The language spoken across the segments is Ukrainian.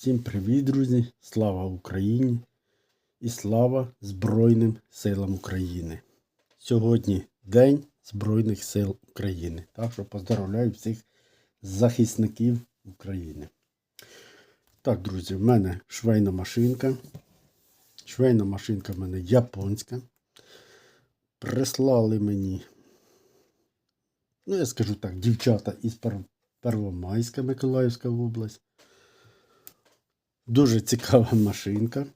Всім привіт, друзі! Слава Україні і слава Збройним силам України. Сьогодні День Збройних сил України. Так що поздравляю всіх захисників України. Так, друзі, в мене швейна машинка. Швейна машинка в мене японська. Прислали мені, ну я скажу так, дівчата із Первомайська Миколаївська область. Дуже цікава машинка.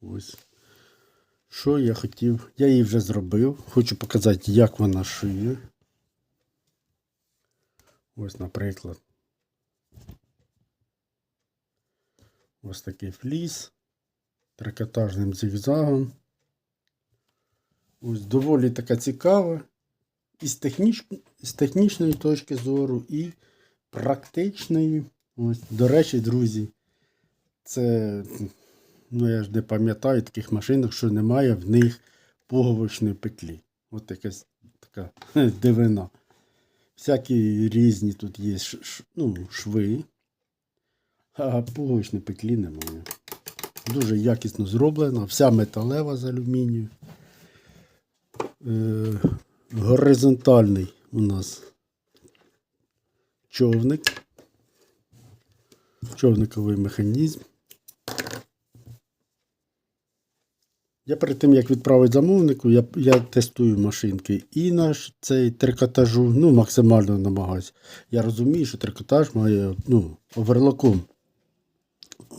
Ось. Що я хотів? Я її вже зробив. Хочу показати, як вона шиє. Ось, наприклад. Ось такий фліс. Трикотажним зігзагом. Ось доволі така цікава. І з, техніч... з технічної точки зору, і практичної. Ось, до речі, друзі, це, ну я ж не пам'ятаю таких машинок, що немає в них пуговичної петлі. От якась така дивина. Всякі різні тут є ну, шви, а пуговичної петлі немає. Дуже якісно зроблена, вся металева з алюмінію. Е, горизонтальний у нас човник, човниковий механізм. Я перед тим, як відправити замовнику, я, я тестую машинки і наш цей трикотажу, ну, максимально намагаюся. Я розумію, що трикотаж має ну, оверлоком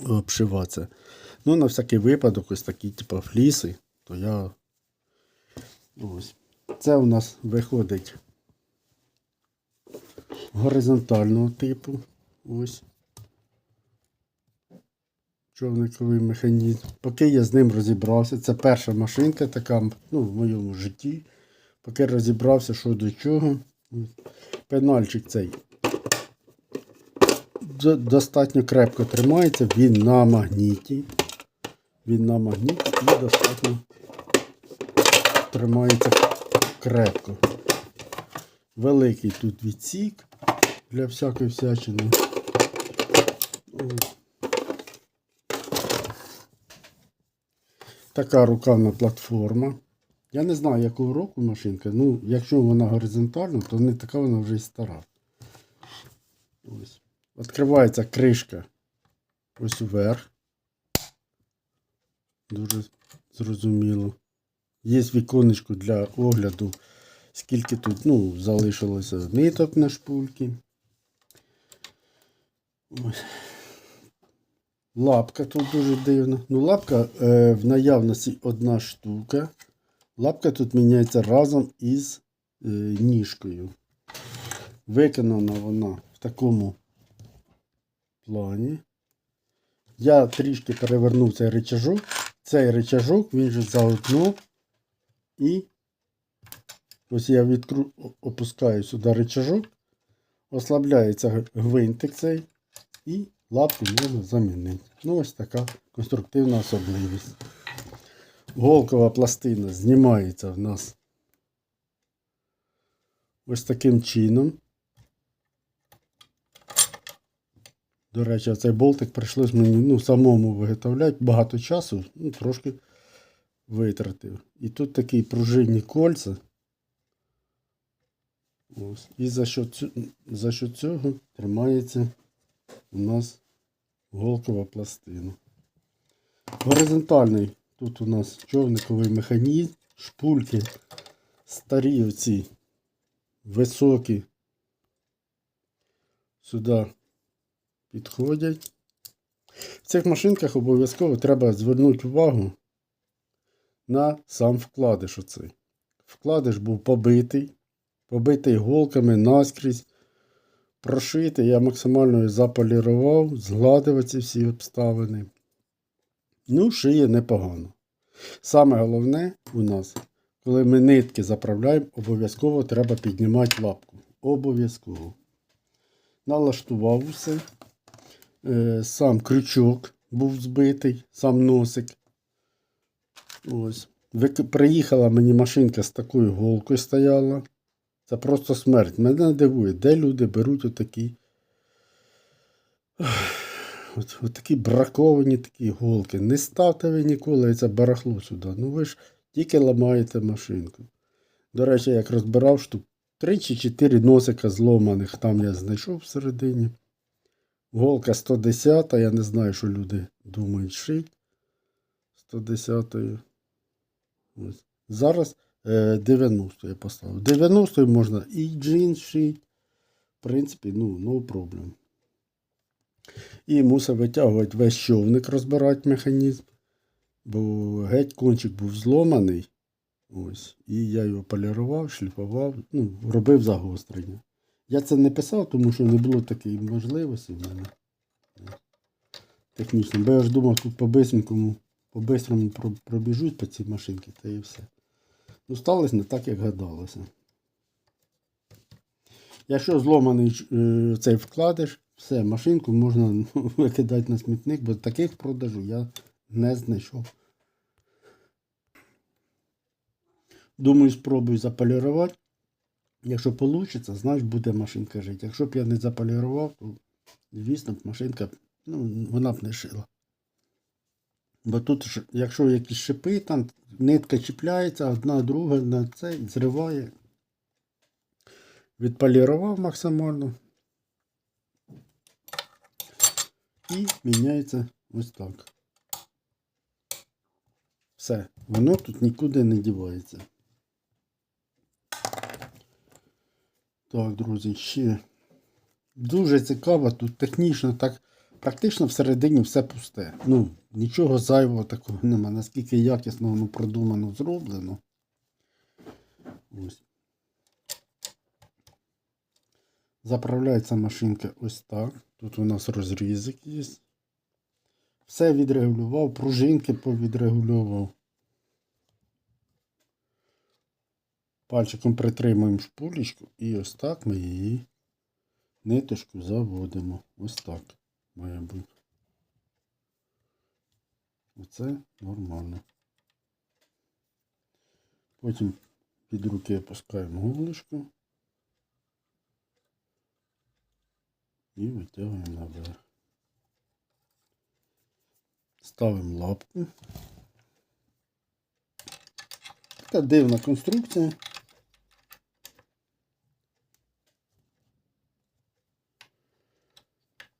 обшиватися. Ну, на всякий випадок, ось такі, типу, фліси, то я. Ось. Це у нас виходить горизонтального типу. Ось. Човниковий механізм. Поки я з ним розібрався, це перша машинка така ну, в моєму житті. Поки розібрався, що до чого. Пенальчик цей достатньо крепко тримається, він на магніті. Він на магніті і достатньо тримається крепко. Великий тут відсік для всякої всячини. Така рукавна платформа. Я не знаю, якого року машинка. Ну, якщо вона горизонтальна, то не така вона вже й стара. Ось. Відкривається кришка ось вверх. Дуже зрозуміло. Є віконечко для огляду, скільки тут ну, залишилося ниток на шпульки. Ось. Лапка тут дуже дивна. Ну, лапка е, в наявності одна штука. Лапка тут міняється разом із е, ніжкою. Виконана вона в такому плані. Я трішки перевернув цей рычажок. Цей рычажок він же замкнув. І ось я відкру... опускаю сюди рычажок. Ослабляється гвинтик цей. І лапку можна замінити. Ну, ось така конструктивна особливість. Голкова пластина знімається в нас ось таким чином. До речі, цей болтик прийшлось мені ну, самому виготовляти. Багато часу, ну, трошки витратив. І тут такі пружинні кольця. Ось. І за що, за що цього тримається у нас голкова пластина. Горизонтальний тут у нас човниковий механізм, шпульки старі оці високі. Сюди підходять. В цих машинках обов'язково треба звернути увагу на сам вкладиш оцей. Вкладиш був побитий, побитий голками наскрізь, прошитий. Я максимально заполірував, згладив ці всі обставини. Ну, шиє непогано. Саме головне у нас, коли ми нитки заправляємо, обов'язково треба піднімати лапку. Обов'язково. Налаштував усе. Е, сам крючок був збитий, сам носик. Ось. Приїхала мені машинка з такою голкою стояла. Це просто смерть. Мене дивує, де люди беруть отакі От, от браковані такі голки. Не ставте ви ніколи це барахло сюди. Ну ви ж тільки ламаєте машинку. До речі, як розбирав штук 3 чи 4 носика зломаних там я знайшов всередині. Голка 110, я не знаю, що люди думають шить. 110. Ось. Зараз 90 я поставив. 90 можна і джинс шити. В принципі, ну, no problem. І мусив витягувати весь човник, розбирати механізм. Бо геть кончик був зломаний. Ось. І я його полірував, шліфував, ну, робив загострення. Я це не писав, тому що не було такої можливості в мене. Технічно. Бо я ж думав, тут по-бистрому про- по цій машинці, та і все. Ну, сталося не так, як гадалося. Якщо зломаний е, цей вкладиш, все, машинку можна ну, викидати на смітник, бо таких продажу я не знайшов. Думаю, спробую заполірувати. Якщо вийде, значить буде машинка жити. Якщо б я не заполірував, то, звісно, б машинка ну, вона б не шила. Бо тут, ж, якщо якісь шипи, там нитка чіпляється, одна друга на це зриває. Відполірував максимально. І міняється ось так. Все, воно тут нікуди не дівається. Так, друзі, ще дуже цікаво, тут технічно так, практично всередині все пусте. Ну, нічого зайвого такого нема. Наскільки якісно воно продумано зроблено. Ось. Заправляється машинка ось так. Тут у нас розрізик є. Все відрегулював, пружинки повідрегульовував. Пальчиком притримуємо шпулечку і ось так ми її ниточку заводимо. Ось так має бути. Оце нормально. Потім під руки опускаємо голочку і витягуємо наверх. Ставимо лапку. Така дивна конструкція.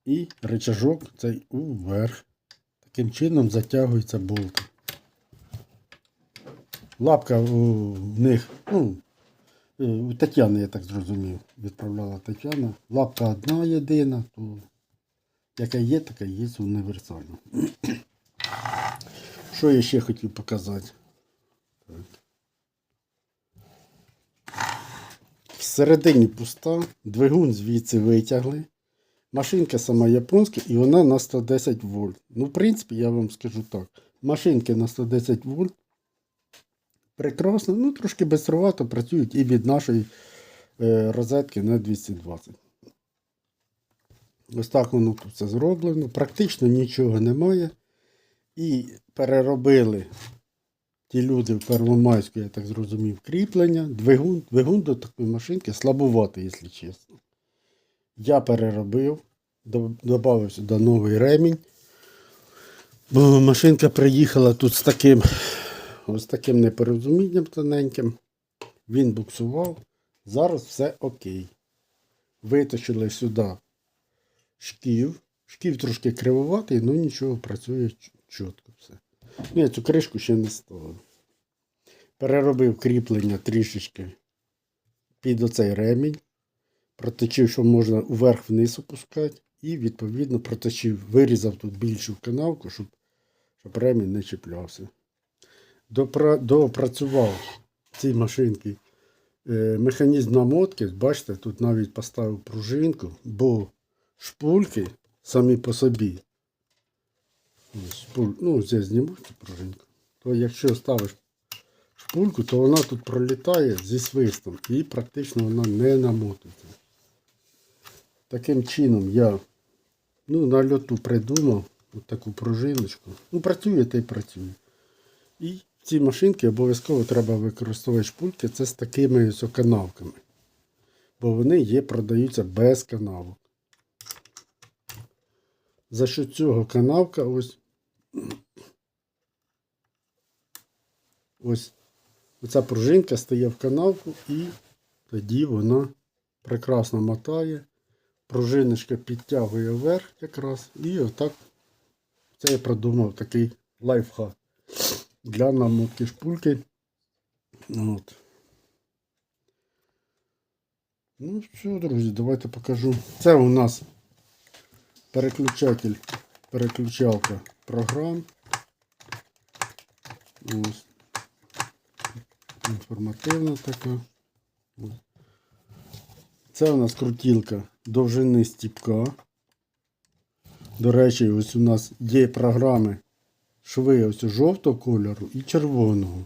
І рычажок цей уверх. Таким чином затягується болт. Лапка в них, ну, е, у Тетяни, я так зрозумів, відправляла Тетяна. Лапка одна єдина, то яка є, така є універсальна. Що я ще хотів показати? Так. Всередині пуста, двигун звідси витягли. Машинка сама японська і вона на 110 вольт. Ну, в принципі, я вам скажу так. Машинки на 110 вольт. Прекрасно, ну трошки бистровато працюють і від нашої е, розетки на 220. Ось так воно тут все зроблено. Практично нічого немає. І переробили ті люди в Первомайську, я так зрозумів, кріплення. Двигун, двигун до такої машинки слабуватий, якщо чесно. Я переробив, додав сюди новий ремінь. Машинка приїхала тут з таким ось таким непорозумінням тоненьким. Він буксував. Зараз все окей. Виточили сюди шків. Шків трошки кривуватий, ну нічого, працює чітко все. Ну, я цю кришку ще не ставив. Переробив кріплення трішечки під оцей ремінь. Проточив, що можна вверх-вниз опускати. І, відповідно, проточив, вирізав тут більшу канавку, щоб, щоб ремінь не чіплявся. Допра... Допрацював ці машинки е, механізм намотки. Бачите, тут навіть поставив пружинку, бо шпульки самі по собі. Шпуль... Ну, здесь зніму цю пружинку. То якщо ставиш шпульку, то вона тут пролітає зі свистом і практично вона не намотується. Таким чином я ну, на льоту придумав от таку пружиночку. Ну, працює та й працює. І в цій машинці обов'язково треба використовувати шпульки це з такими ось канавками. Бо вони є, продаються без канавок. За що цього канавка ось. Ось оця пружинка стає в канавку і тоді вона прекрасно мотає. Пружиночка підтягує вверх якраз. І отак це я продумав такий лайфхак для намотки шпульки. От. Ну все, друзі, давайте покажу. Це у нас переключатель, переключалка програм. Ось. Інформативна така. Це у нас крутілка довжини стіпка. До речі, ось у нас є програми шви ось жовтого кольору і червоного.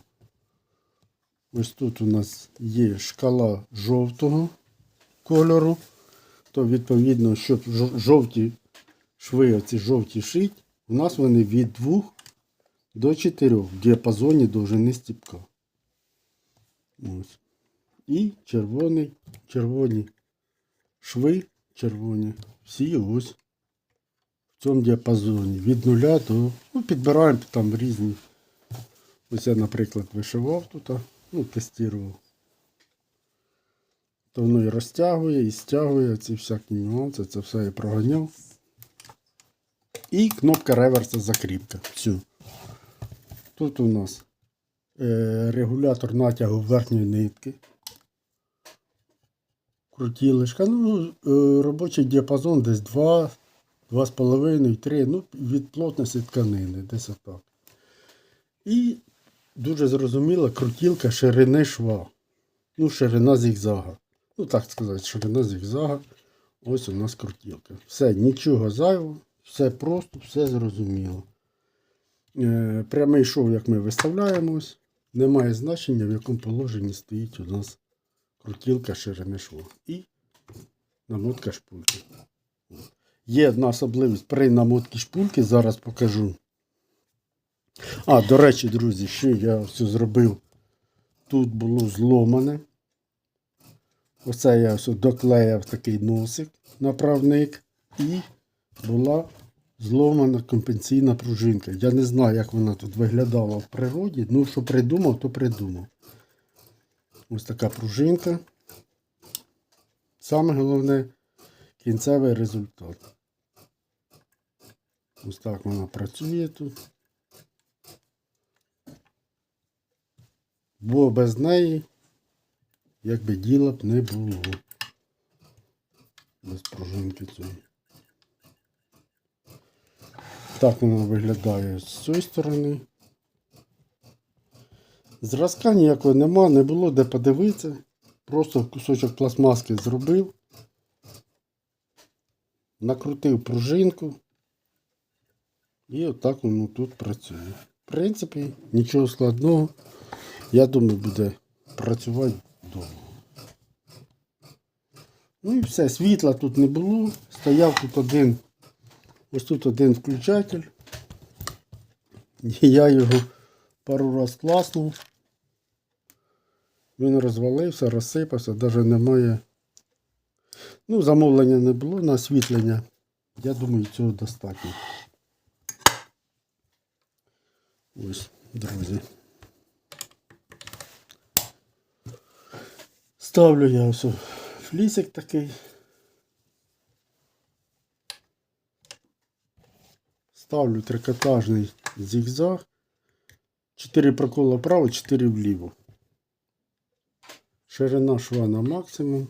Ось тут у нас є шкала жовтого кольору. То відповідно, щоб жовті шви, оці жовті шить, у нас вони від 2 до 4 в діапазоні довжини стіпка. Ось. І червоний, червоні шви, червоні, всі ось в цьому діапазоні. Від нуля до. Ну, підбираємо там різні. Ось я, наприклад, вишивав тут, ну, тестував. То воно і розтягує, і стягує ці всякі нюанси, це все я проганяв. І кнопка реверса закріпка. Все. Тут у нас е, регулятор натягу верхньої нитки. Крутілишка. Ну, е, робочий діапазон десь 2, 2,5, 3, ну, від плотності тканини, десь отак. І дуже зрозуміла крутілка ширини шва. Ну, ширина зігзага. Ну, так сказати, ширина зігзага. Ось у нас крутілка. Все, нічого зайвого, все просто, все зрозуміло. Е, прямий шов, як ми виставляємо, немає значення, в якому положенні стоїть у нас крутілка шву. І намотка шпульки. Є одна особливість при намотці шпульки, зараз покажу. А, до речі, друзі, ще я все зробив. Тут було зломане. Оце я все доклеїв такий носик, направник, і була зломана компенсійна пружинка. Я не знаю, як вона тут виглядала в природі. Ну, що придумав, то придумав. Ось така пружинка. Саме головне кінцевий результат. Ось так вона працює тут. Бо без неї, якби діла б не було. Без пружинки цієї. Так вона виглядає з цієї сторони. Зразка ніякого нема, не було де подивитися. Просто кусочок пластмаски зробив. Накрутив пружинку. І отак воно тут працює. В принципі, нічого складного. Я думаю, буде працювати довго. Ну і все, світла тут не було. Стояв тут один, ось тут один включатель. Я його пару раз класнув. Він розвалився, розсипався, навіть немає. Ну, замовлення не було на освітлення. Я думаю, цього достатньо. Ось, друзі. Ставлю я ось флісик такий. Ставлю трикотажний зігзаг. 4 прокола вправо, 4 вліво. Ширина шва на максимум.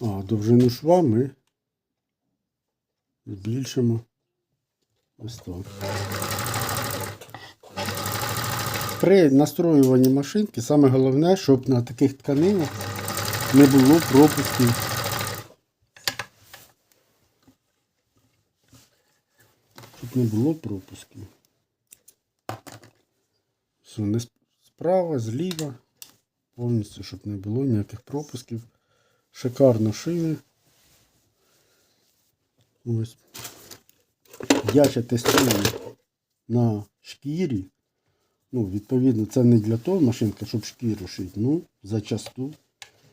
А, довжину шва ми збільшимо. Ось так. При настроюванні машинки саме головне, щоб на таких тканинах не було пропусків. Щоб не було пропусків. Не справа, зліва. Повністю, щоб не було ніяких пропусків. Шикарно шиє. Ось. Я ще тестую на шкірі. Ну, відповідно, це не для того машинка, щоб шкіру шити. Ну, зачасту,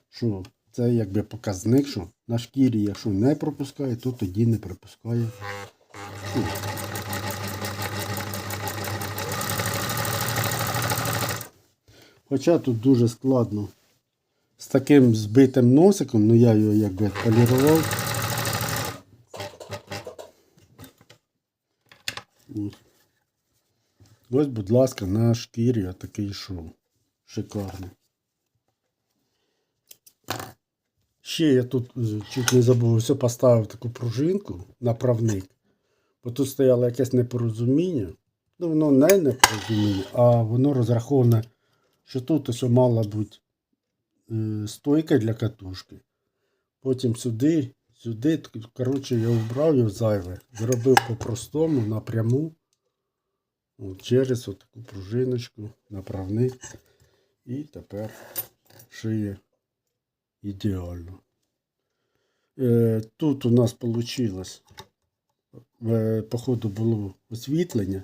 що Це якби показник, що на шкірі, якщо не пропускає, то тоді не пропускає. Хоча тут дуже складно. З таким збитим носиком, ну я його якби полірував. Ось. Будь ласка, на шкірі такий шов. Шикарний. Ще я тут е, чуть не забув, все поставив таку пружинку, направник. Бо тут стояло якесь непорозуміння. Ну, воно не непорозуміння, а воно розраховане, що тут ось мала бути е, стойка для катушки. Потім сюди, сюди, коротше, я вбрав його зайве. Зробив по-простому, напряму. От, через таку пружиночку, направник. І тепер шиє ідеально. Е, тут у нас вийшло, е, по ходу було освітлення,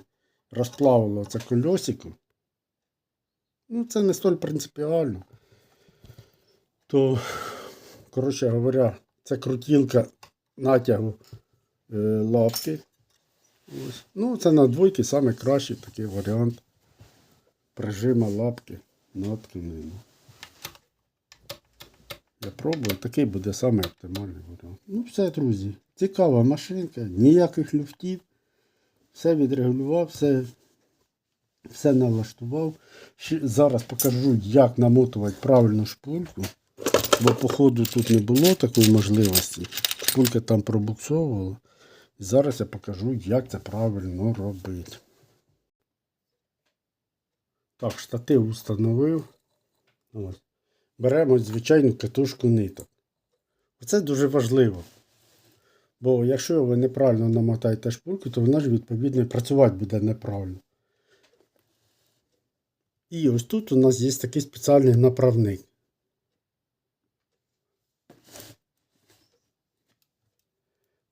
розплавило це кольосико. Ну, це не столь принципіально. То, коротше говоря, це крутілка натягу е, лапки. Ось. Ну, це на двойки найкращий такий варіант прижима лапки на тканину. Я пробую, такий буде самий оптимальний варіант. Ну, все, друзі. Цікава машинка, ніяких люфтів. Все відрегулював, все, все налаштував. Зараз покажу, як намотувати правильну шпульку. Бо, походу, тут не було такої можливості. Шпулька там пробуксовувала. І зараз я покажу, як це правильно робити. Так, штатив установив. Ось. Беремо звичайну катушку ниток. Це дуже важливо. Бо якщо ви неправильно намотаєте шпульку, то вона ж відповідно працювати буде неправильно. І ось тут у нас є такий спеціальний направник.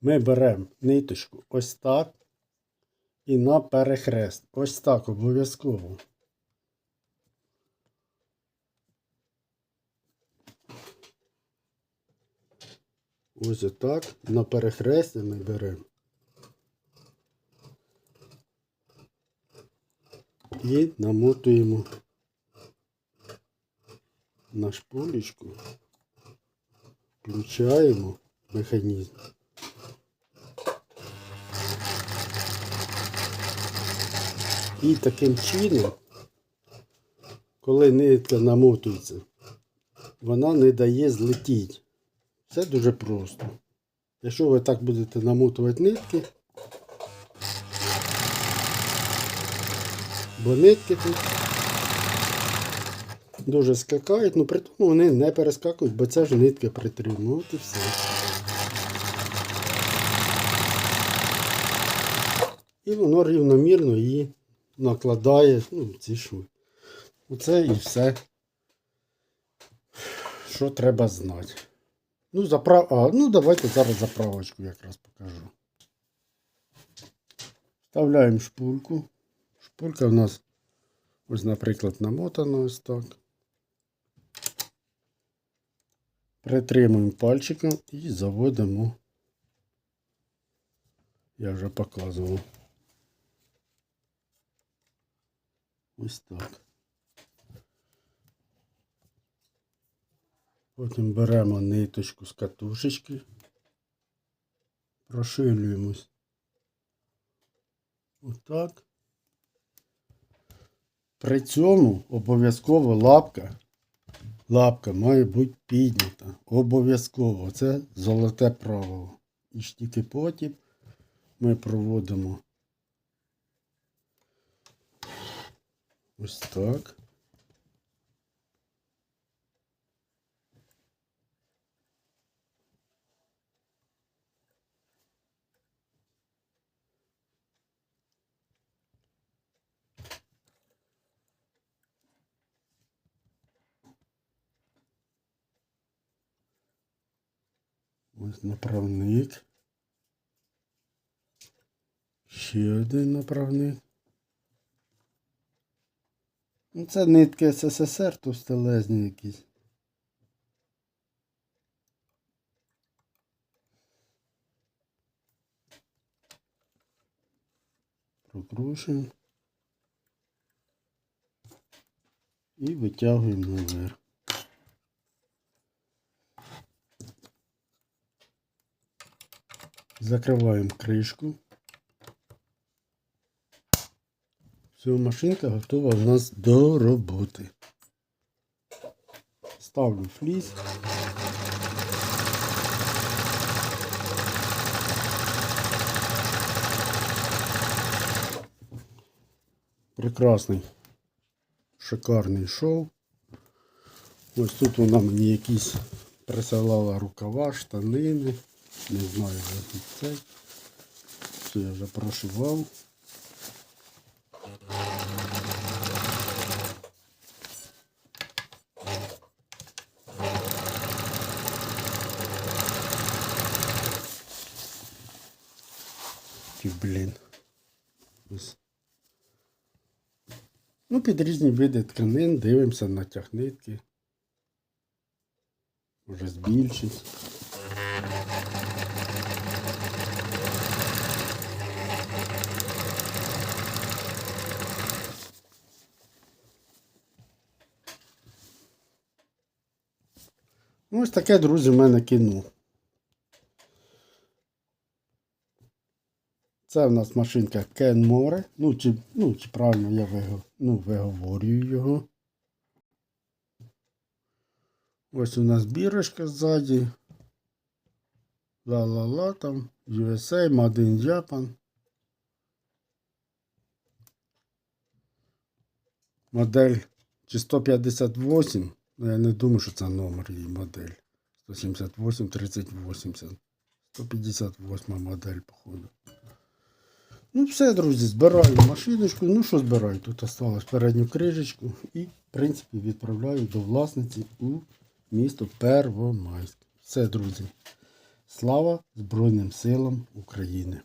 Ми беремо ниточку ось так і на перехрест. Ось так обов'язково. Ось отак на перехресті ми беремо. І намотуємо на шпулечку, включаємо механізм. І таким чином, коли нитка намотується, вона не дає злетіти. Все дуже просто. Якщо ви так будете намотувати нитки, бо нитки тут дуже скакають, ну при тому вони не перескакують, бо ця ж нитка притримує. От і все. І воно рівномірно її накладає ну, ці шви. Оце і все, що треба знати. Ну, заправ... а, ну давайте зараз заправочку якраз покажу. Вставляємо шпульку. Шпулька у нас, ось, наприклад, намотана ось так. Притримуємо пальчиком і заводимо. Я вже показував. Ось так. Потім беремо ниточку з катушечки, прошилюємось. Отак. При цьому обов'язково лапка. Лапка має бути піднята. Обов'язково. Це золоте правило. І ж тільки потім ми проводимо ось так. Ось направник. Ще один направник. Ну Це нитки СССР тут стелезні якісь. Прокручуємо і витягуємо наверх. Закриваємо кришку. Все, машинка готова у нас до роботи. Ставлю фліс. Прекрасний, шикарний шов. Ось тут вона мені якісь присилала рукава, штанини. Не знаю, як тут це. Все, я вже прошивав. Блін. Ну, під різні види тканин дивимося на тягнитки. Може збільшить. Ось таке, друзі, в мене кіно. Це в нас машинка Kenmore. Ну, чи, ну, чи правильно я виго, ну, виговорюю його. Ось у нас бірочка ззаді. Ла-ла-ла там. USA, Made in Japan. Модель чи 158. Ну, я не думаю, що це номер її модель. 178 3080. 158 модель, походу. Ну, все, друзі, збираю машиночку. Ну, що збираю? Тут осталось передню крижечку і, в принципі, відправляю до власниці у місто Первомайськ. Все, друзі. Слава Збройним силам України!